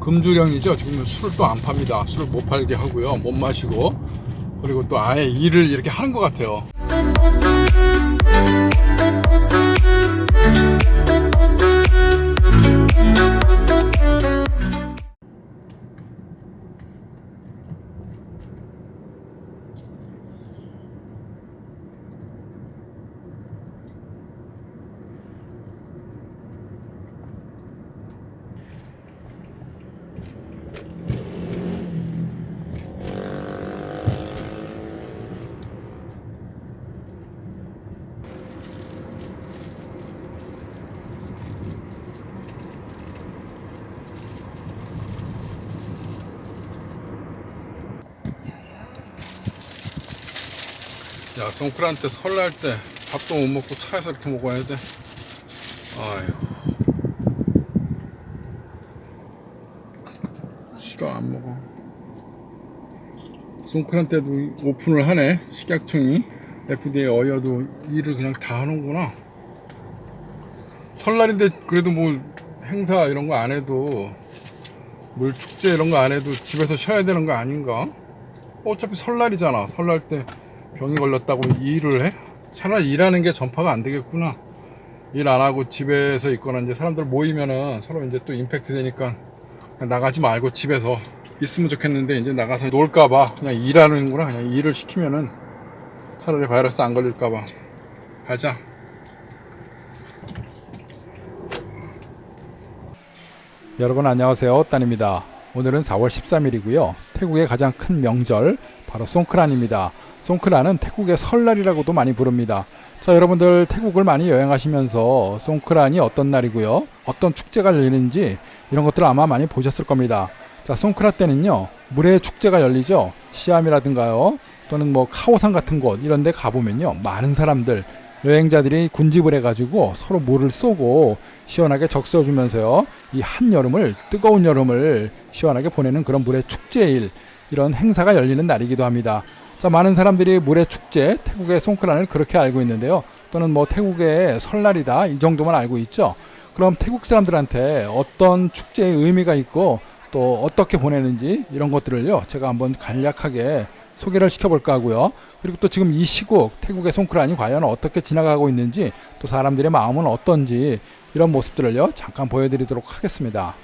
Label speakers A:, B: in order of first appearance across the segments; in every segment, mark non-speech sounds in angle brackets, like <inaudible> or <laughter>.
A: 금주령이죠. 지금 술을 또 안 팝니다. 술을 못 팔게 하고요. 못 마시고 그리고 또 아예 일을 이렇게 하는 것 같아요. 야, 송크란 때 설날 때 밥도 못 먹고 차에서 이렇게 먹어야 돼. 아이고. 싫어, 안 먹어. 송크란 때도 오픈을 하네, 식약청이. FDA 어여도 일을 그냥 다 하는구나. 설날인데 그래도 뭐 행사 이런 거 안 해도 물 축제 이런 거 안 해도 집에서 쉬어야 되는 거 아닌가? 어차피 설날이잖아. 설날 때 병이 걸렸다고 일을 해? 차라리 일하는 게 전파가 안 되겠구나. 일 안 하고 집에서 있거나 이제 사람들 모이면은 서로 이제 또 임팩트 되니까 나가지 말고 집에서 있으면 좋겠는데 이제 나가서 놀까봐 그냥 일하는구나. 그냥 일을 시키면은 차라리 바이러스 안 걸릴까봐. 가자.
B: 여러분 안녕하세요 따입니다 오늘은 4월 13일이고요 태국의 가장 큰 명절 바로 송크란입니다 송크란은 태국의 설날이라고도 많이 부릅니다. 자 여러분들 태국을 많이 여행하시면서 송크란이 어떤 날이고요? 어떤 축제가 열리는지 이런 것들을 아마 많이 보셨을 겁니다. 자 송크란 때는요 물의 축제가 열리죠. 시암이라든가요 또는 뭐 카오산 같은 곳 이런 데 가보면요 많은 사람들 여행자들이 군집을 해가지고 서로 물을 쏘고 시원하게 적셔주면서요 이 한여름을 뜨거운 여름을 시원하게 보내는 그런 물의 축제일 이런 행사가 열리는 날이기도 합니다. 자 많은 사람들이 물의 축제 태국의 송크란을 그렇게 알고 있는데요. 또는 뭐 태국의 설날이다 이 정도만 알고 있죠. 그럼 태국 사람들한테 어떤 축제의 의미가 있고 또 어떻게 보내는지 이런 것들을요 제가 한번 간략하게 소개를 시켜볼까 하고요. 그리고 또 지금 이 시국 태국의 송크란이 과연 어떻게 지나가고 있는지 또 사람들의 마음은 어떤지 이런 모습들을요 잠깐 보여드리도록 하겠습니다.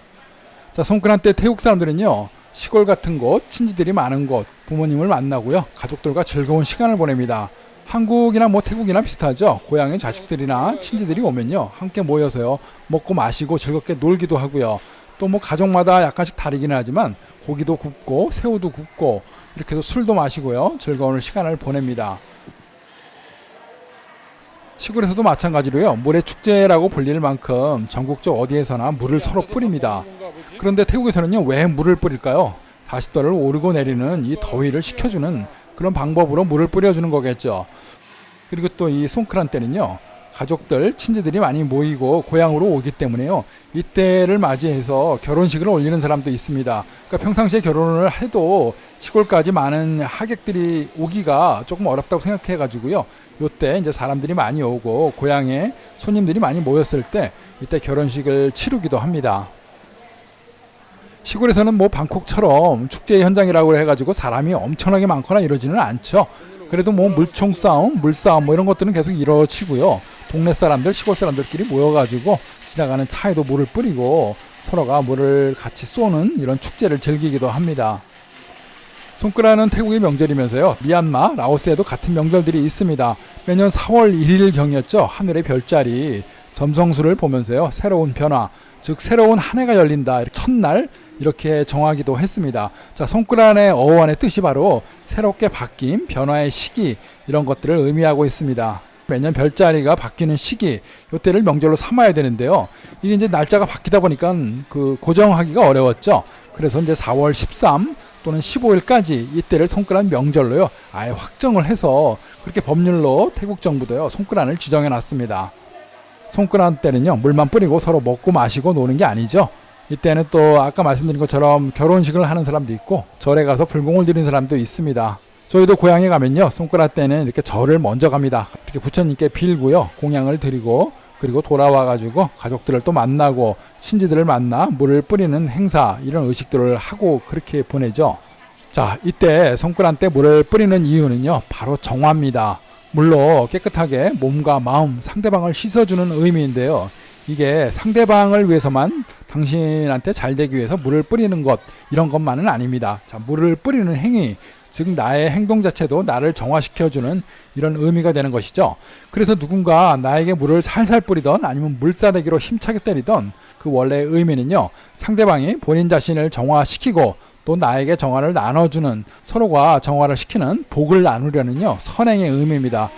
B: 자 송크란 때 태국 사람들은요 시골 같은 곳 친지들이 많은 곳 부모님을 만나고요 가족들과 즐거운 시간을 보냅니다. 한국이나 뭐 태국이나 비슷하죠. 고향의 자식들이나 친지들이 오면요 함께 모여서요 먹고 마시고 즐겁게 놀기도 하고요. 또 뭐 가족마다 약간씩 다르기는 하지만 고기도 굽고 새우도 굽고 이렇게 해서 술도 마시고요 즐거운 시간을 보냅니다. 시골에서도 마찬가지로요 물의 축제라고 불릴 만큼 전국적 어디에서나 물을 서로 뿌립니다. 그런데 태국에서는요 왜 물을 뿌릴까요? 40도를 오르고 내리는 이 더위를 식혀주는 그런 방법으로 물을 뿌려주는 거겠죠. 그리고 또 이 송크란 때는요 가족들 친지들이 많이 모이고 고향으로 오기 때문에요 이때를 맞이해서 결혼식을 올리는 사람도 있습니다. 그러니까 평상시에 결혼을 해도 시골까지 많은 하객들이 오기가 조금 어렵다고 생각해 가지고요. 요때 이제 사람들이 많이 오고 고향에 손님들이 많이 모였을 때 이때 결혼식을 치르기도 합니다. 시골에서는 뭐 방콕처럼 축제 현장이라고 해가지고 사람이 엄청나게 많거나 이러지는 않죠. 그래도 뭐 물총 싸움, 물 싸움 뭐 이런 것들은 계속 이루어지고요. 동네 사람들, 시골 사람들끼리 모여가지고 지나가는 차에도 물을 뿌리고 서로가 물을 같이 쏘는 이런 축제를 즐기기도 합니다. 송크라는 태국의 명절이면서요. 미얀마, 라오스에도 같은 명절들이 있습니다. 매년 4월 1일 경이었죠. 하늘의 별자리 점성술을 보면서요. 새로운 변화, 즉 새로운 한 해가 열린다. 첫날 이렇게 정하기도 했습니다. 자, 송크란의 어원의 뜻이 바로 새롭게 바뀐 변화의 시기 이런 것들을 의미하고 있습니다. 매년 별자리가 바뀌는 시기 이때를 명절로 삼아야 되는데요. 이게 이제 날짜가 바뀌다 보니까 그 고정하기가 어려웠죠. 그래서 이제 4월 13 또는 15일까지 이때를 송크란 명절로요. 아예 확정을 해서 그렇게 법률로 태국 정부도요. 송크란을 지정해 놨습니다. 손끄란 때는요 물만 뿌리고 서로 먹고 마시고 노는 게 아니죠. 이때는 또 아까 말씀드린 것처럼 결혼식을 하는 사람도 있고 절에 가서 불공을 드리는 사람도 있습니다. 저희도 고향에 가면요 손끄라 때는 이렇게 절을 먼저 갑니다. 이렇게 부처님께 빌고요 공양을 드리고 그리고 돌아와 가지고 가족들을 또 만나고 신지들을 만나 물을 뿌리는 행사 이런 의식들을 하고 그렇게 보내죠. 자, 이때 손가락 때 물을 뿌리는 이유는요. 바로 정화입니다. 물로 깨끗하게 몸과 마음, 상대방을 씻어주는 의미인데요. 이게 상대방을 위해서만 당신한테 잘 되기 위해서 물을 뿌리는 것 이런 것만은 아닙니다. 자, 물을 뿌리는 행위, 즉 나의 행동 자체도 나를 정화시켜주는 이런 의미가 되는 것이죠. 그래서 누군가 나에게 물을 살살 뿌리던 아니면 물사대기로 힘차게 때리던 그 원래의 의미는요. 상대방이 본인 자신을 정화시키고 또 나에게 정화를 나눠주는 서로가 정화를 시키는 복을 나누려는요 선행의 의미입니다.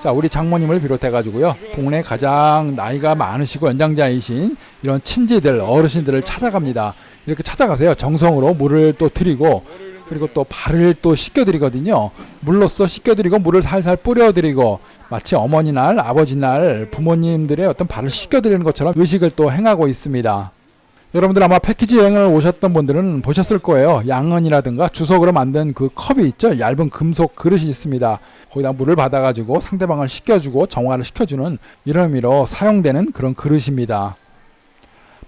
B: 자 우리 장모님을 비롯해 가지고요 동네 가장 나이가 많으시고 연장자이신 이런 친지들 어르신들을 찾아갑니다. 이렇게 찾아가세요. 정성으로 물을 또 드리고 그리고 또 발을 또 씻겨드리거든요. 물로써 씻겨드리고 물을 살살 뿌려드리고 마치 어머니 날, 아버지 날 부모님들의 어떤 발을 씻겨드리는 것처럼 의식을 또 행하고 있습니다. 여러분들 아마 패키지 여행을 오셨던 분들은 보셨을 거예요. 양은이라든가 주석으로 만든 그 컵이 있죠. 얇은 금속 그릇이 있습니다. 거기다 물을 받아가지고 상대방을 씻겨주고 정화를 시켜주는 이런 의미로 사용되는 그런 그릇입니다.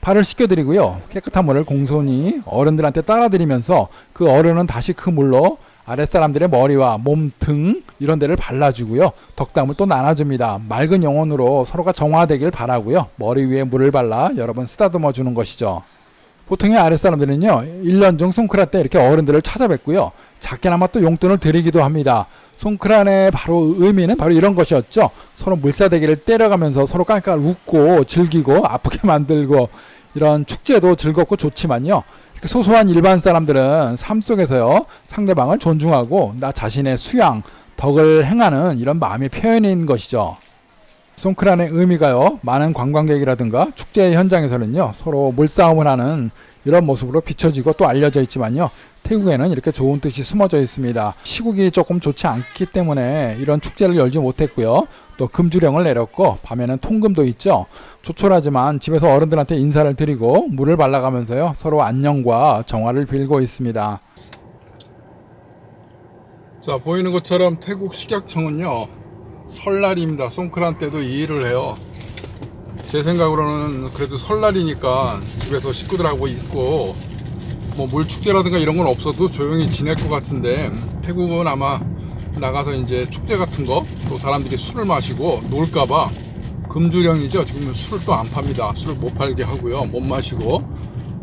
B: 발을 씻겨드리고요. 깨끗한 물을 공손히 어른들한테 따라드리면서 그 어른은 다시 그 물로 아랫사람들의 머리와 몸, 등 이런 데를 발라주고요. 덕담을 또 나눠줍니다. 맑은 영혼으로 서로가 정화되길 바라고요. 머리 위에 물을 발라 여러 번 쓰다듬어 주는 것이죠. 보통의 아랫사람들은요. 1년 중 송크라 때 이렇게 어른들을 찾아뵙고요. 작게나마 또 용돈을 드리기도 합니다. 송크란의 바로 의미는 바로 이런 것이었죠. 서로 물사대기를 때려가면서 서로 깔깔 웃고 즐기고 아프게 <laughs> 만들고 이런 축제도 즐겁고 좋지만요. 이렇게 소소한 일반 사람들은 삶 속에서요 상대방을 존중하고 나 자신의 수양 덕을 행하는 이런 마음의 표현인 것이죠. 송크란의 의미가요 많은 관광객이라든가 축제 현장에서는요 서로 물싸움을 하는 이런 모습으로 비춰지고 또 알려져 있지만요 태국에는 이렇게 좋은 뜻이 숨어져 있습니다. 시국이 조금 좋지 않기 때문에 이런 축제를 열지 못했고요. 또 금주령을 내렸고 밤에는 통금도 있죠. 조촐하지만 집에서 어른들한테 인사를 드리고 물을 발라가면서요 서로 안녕과 정화를 빌고 있습니다.
A: 자 보이는 것처럼 태국 식약청은요 설날입니다. 송크란 때도 이 일을 해요. 제 생각으로는 그래도 설날이니까 집에서 식구들하고 있고 뭐 물 축제라든가 이런 건 없어도 조용히 지낼 것 같은데 태국은 아마 나가서 이제 축제 같은 거 또 사람들이 술을 마시고 놀까봐 금주령이죠. 지금 술을 또 안 팝니다. 술을 못 팔게 하고요. 못 마시고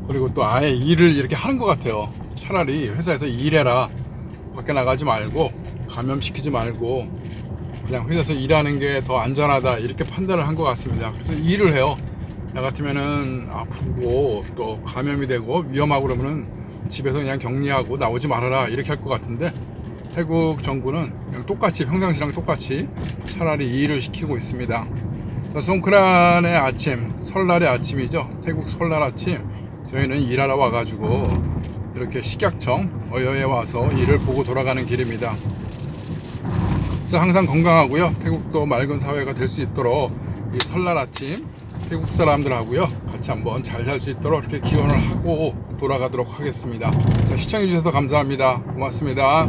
A: 그리고 또 아예 일을 이렇게 하는 것 같아요. 차라리 회사에서 일해라. 밖에 나가지 말고 감염시키지 말고 그냥 회사에서 일하는 게 더 안전하다 이렇게 판단을 한 것 같습니다. 그래서 일을 해요. 나 같으면은 아프고 또 감염이 되고 위험하고 그러면은 집에서 그냥 격리하고 나오지 말아라 이렇게 할 것 같은데 태국 정부는 그냥 똑같이 평상시랑 똑같이 차라리 일을 시키고 있습니다. 자, 송크란의 아침, 설날의 아침이죠. 태국 설날 아침 저희는 일하러 와가지고 이렇게 식약청 어여에 와서 일을 보고 돌아가는 길입니다. 자, 항상 건강하고요. 태국도 맑은 사회가 될 수 있도록 이 설날 아침 태국 사람들하고요. 같이 한번 잘 살 수 있도록 이렇게 기원을 하고 돌아가도록 하겠습니다. 자, 시청해주셔서 감사합니다. 고맙습니다.